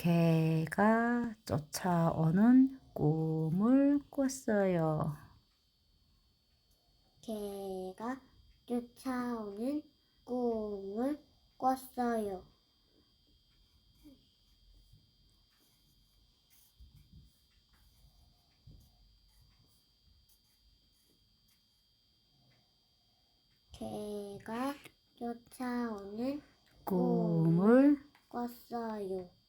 개가 쫓아오는 꿈을 꿨어요. 개가 쫓아오는 꿈을 꿨어요. 개가 쫓아오는 꿈을 꿨어요.